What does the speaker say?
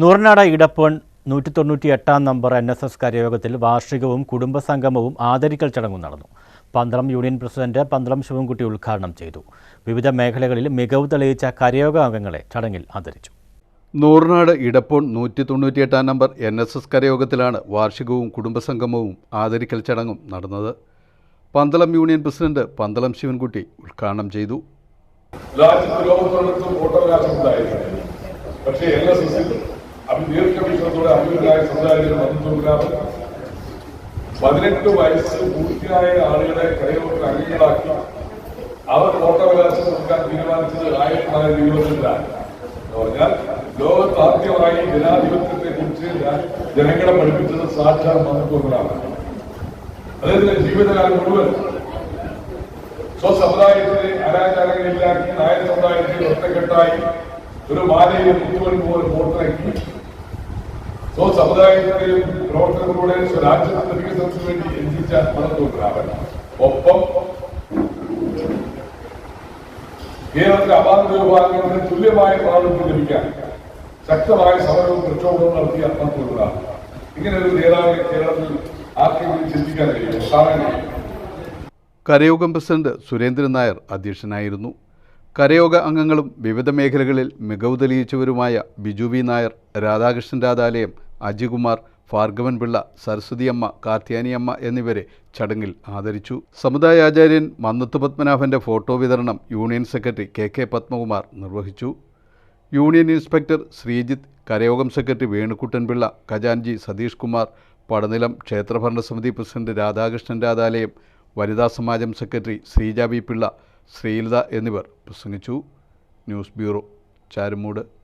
നൂറിനാട് ഇടപ്പൺ നൂറ്റി തൊണ്ണൂറ്റി എട്ടാം നമ്പർ എൻ എസ് എസ് കരയോഗത്തിൽ വാർഷികവും കുടുംബസംഗമവും ആദരിക്കൽ ചടങ്ങും നടന്നു. പന്തളം യൂണിയൻ പ്രസിഡന്റ് പന്തളം ശിവൻകുട്ടി ഉദ്ഘാടനം ചെയ്തു. വിവിധ മേഖലകളിൽ മികവ് തെളിയിച്ച കരയോഗ അംഗങ്ങളെ ചടങ്ങിൽ ആദരിച്ചു. നൂറിനാട് ഇടപ്പോൺ നൂറ്റി തൊണ്ണൂറ്റിയെട്ടാം നമ്പർ എൻ എസ് എസ് കരയോഗത്തിലാണ് വാർഷികവും കുടുംബസംഗമവും ആദരിക്കൽ ചടങ്ങും നടന്നത്. പന്തളം യൂണിയൻ പ്രസിഡന്റ് പന്തളം ശിവൻകുട്ടി ഉദ്ഘാടനം ചെയ്തു. രാജ്യത്ത് ഉണ്ടായിരുന്നു. പക്ഷേ എൽ എസ് എസിൽ ദീർഘവീക്ഷണത്തോടെ അഭിമുഖരായ സമുദായത്തിന് മന്ത്രിമാർ പതിനെട്ട് വയസ്സ് പൂർത്തിയായ ആളുകളെ കൈവർക്ക് അംഗങ്ങളാക്കി അവർ വോട്ടവകാശം കൊടുക്കാൻ തീരുമാനിച്ചത് ആയിരത്തി തൊള്ളായിരത്തി ഇരുപത്തിരണ്ടാണ് പറഞ്ഞാൽ ലോകത്ത് ആദ്യമായി ജനാധിപത്യത്തെ കുറിച്ച് ജനങ്ങളെ പഠിപ്പിച്ചത് സാക്ഷാൽ മന്ത്രിമാരാണ് അദ്ദേഹത്തിന്റെ ജീവിതകാലം മുഴുവൻ സ്വസമുദായത്തിലെ അരാചാരങ്ങളില്ലാക്കി നായ സമുദായത്തിൽ ഒറ്റക്കെട്ടായി ഒരു മാലയിലെ മുത്തുവൻ പോലെ വോട്ടിറക്കി സ്വസമുദായത്തിലെയും പ്രവർത്തനത്തിലൂടെ സ്വരാജ്യത്തിന്റെ വികസനത്തിന് വേണ്ടി എത്തിച്ച മണത്തോട്ടരാവൻ ഒപ്പം കേരളത്തിലെ അപാന്ത വിഭാഗത്തിന് തുല്യമായ പ്രാതിനിധ്യം ലഭിക്കാൻ ശക്തമായ സമരവും പ്രക്ഷോഭവും നടത്തിയ മണത്തോട്ടരാണ് ഇങ്ങനെ ഒരു നേതാവിനെ കേരളത്തിൽ ആർക്കെങ്കിലും ചിന്തിക്കാൻ കഴിയും കാണാൻ കരയോഗം പ്രസിഡന്റ് സുരേന്ദ്രൻ നായർ അധ്യക്ഷനായിരുന്നു. കരയോഗ അംഗങ്ങളും വിവിധ മേഖലകളിൽ മികവ് തെളിയിച്ചവരുമായ ബിജു വി നായർ രാധാകൃഷ്ണൻ രാധാലയം അജികുമാർ ഭാർഗവൻ പിള്ള സരസ്വതിയമ്മ കാർത്യാനിയമ്മ എന്നിവരെ ചടങ്ങിൽ ആദരിച്ചു. സമുദായ ആചാര്യൻ മന്നത്ത് പത്മനാഭന്റെ ഫോട്ടോ വിതരണം union secretary K K Padmakumar നിർവഹിച്ചു. യൂണിയൻ ഇൻസ്പെക്ടർ ശ്രീജിത്ത് കരയോഗം സെക്രട്ടറി വേണുക്കുട്ടൻപിള്ള ഖജാൻജി സതീഷ് കുമാർ പടനിലം ക്ഷേത്രഭരണസമിതി പ്രസിഡന്റ് രാധാകൃഷ്ണൻ രാധാലയം വനിതാ സമാജം സെക്രട്ടറി ശ്രീജ വി പിള്ള ശ്രീലത എന്നിവർ പ്രസംഗിച്ചു. News bureau Charummoodu.